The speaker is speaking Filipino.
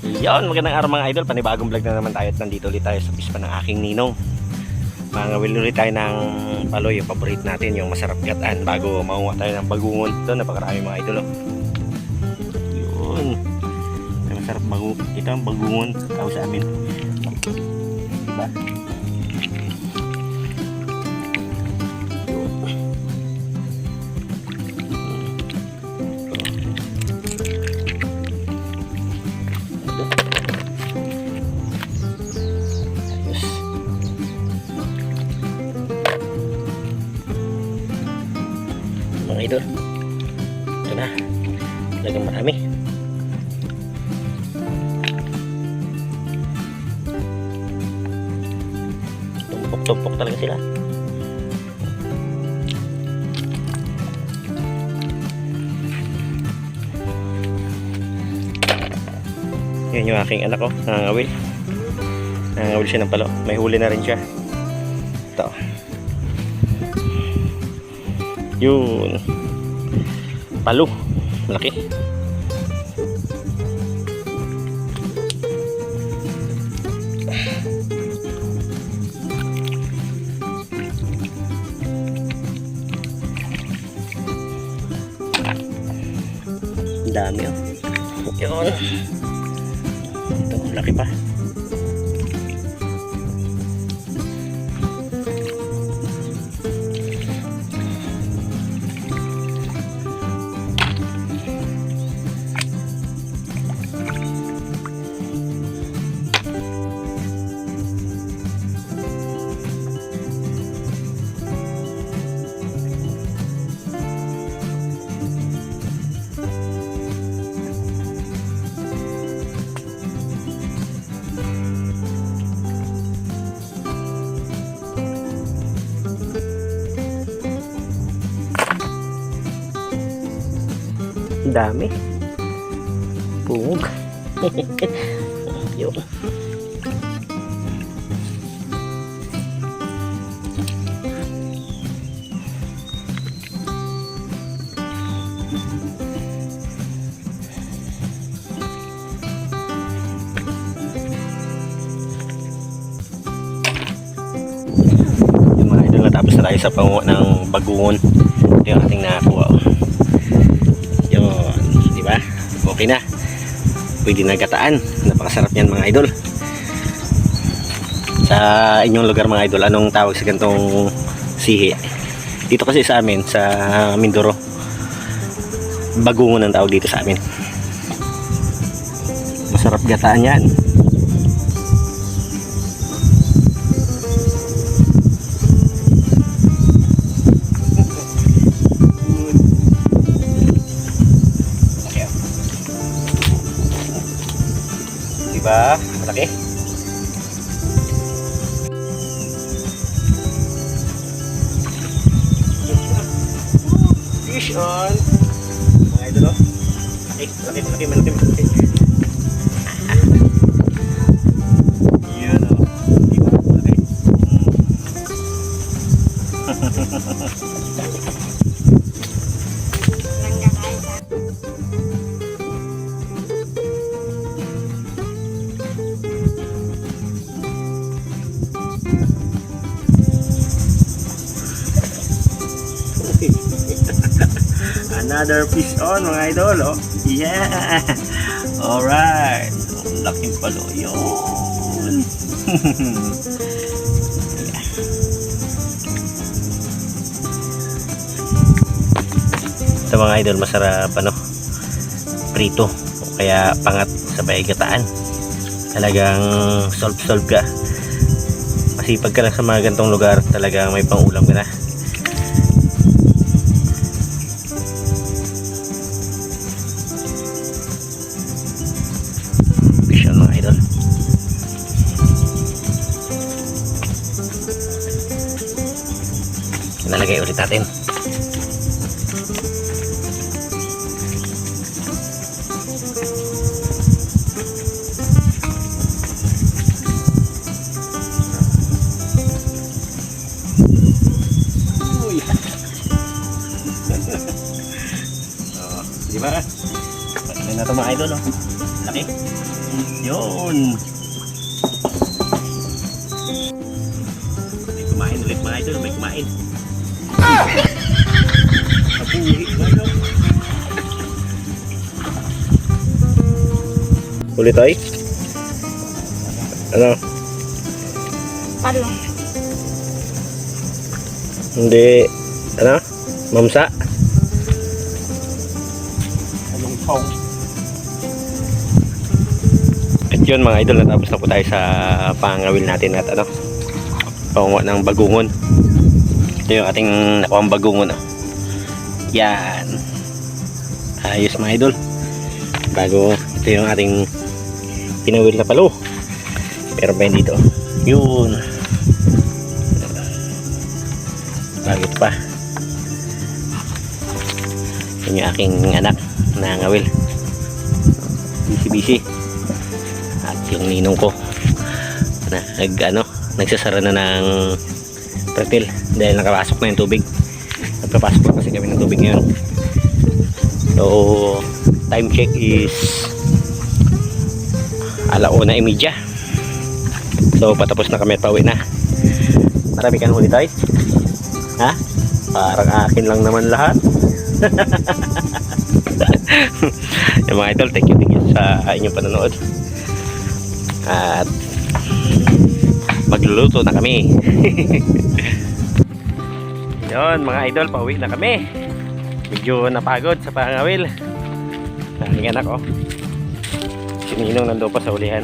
Yon, magandang araw mga idol. Panibagong vlog na naman tayo at nandito ulit tayo sa pispa ng aking ninong. Mangawil ulit tayo ng paloy, yung paborito natin, yung masarap gataan bago maunga tayo ng bagungon. Ito, napakarami mga idol. Oh. Yun. Masarap bago. Ito ang bagungon tawag sa amin. Diba? Mga idol. Ito na. Talagang marami. Tumpok-tumpok talaga sila. Yan yung aking anak ko, nangangawil. Nangangawil siya ng palo. May huli na rin siya. Ito. Yun. Palo. Malaki. Dami oh. Yun. Ito, laki pa. Dami. Pungog. Yun. Natapos na tayo sa panguha ng bagungon. Ito yung ating nakakuha. Pwede na gataan. Napakasarap niyan mga idol. Sa inyong lugar mga idol, anong tawag sa gantong sihi? Dito kasi sa amin, sa Mindoro, bagungon ang tawag dito sa amin. Masarap gataan yan. Diba? Malaki. Fish on. Mga idol oh. Eh, malaki, malaki, malaki, malaki. Another fish on mga idol oh. Yeah. Alright. Ang laking palo yun. Ito mga idol masarap ano prito o kaya pangat sa gataan talagang solve solve ka masipag ka lang sa mga gantong lugar talagang may pangulam ka na nalagay ulit natin oh, di ba? Patuloy na ito mga idol, oh. Laki. Yun. May kumain ulit mga idol. May kumain. Ano? Ulit ay? Ano? Palo. Hindi. Ano? Mamsa? Anong song? At yun mga idol, natapos na po tayo sa pangawil natin at ano, pangunga ng bagungon. Ito yung ating nakuha bagungon. Oh. Yan. Ayos mga idol. Bago, ito yung ating pinawil na palo. Pero ba dito? Yun. Bago ito pa. Yun yung aking anak na ngawil. Busy-busy at yung ninong ko na nag ano nagsasara na ng pretil dahil nakapasok na yung tubig. Nagpapasok na kasi kami ng tubig ngayon. So time check is alauna imidya so patapos na kami at pauwi na. Marami kang huli tayo ha? Parang akin lang naman lahat. Yung mga idol thank you thank you sa inyong panonood. At magluluto na kami. Yon mga idol pauwi na kami. Medyo napagod sa pangawil. Ang anak oh si Ninong nandoon pa sa ulihan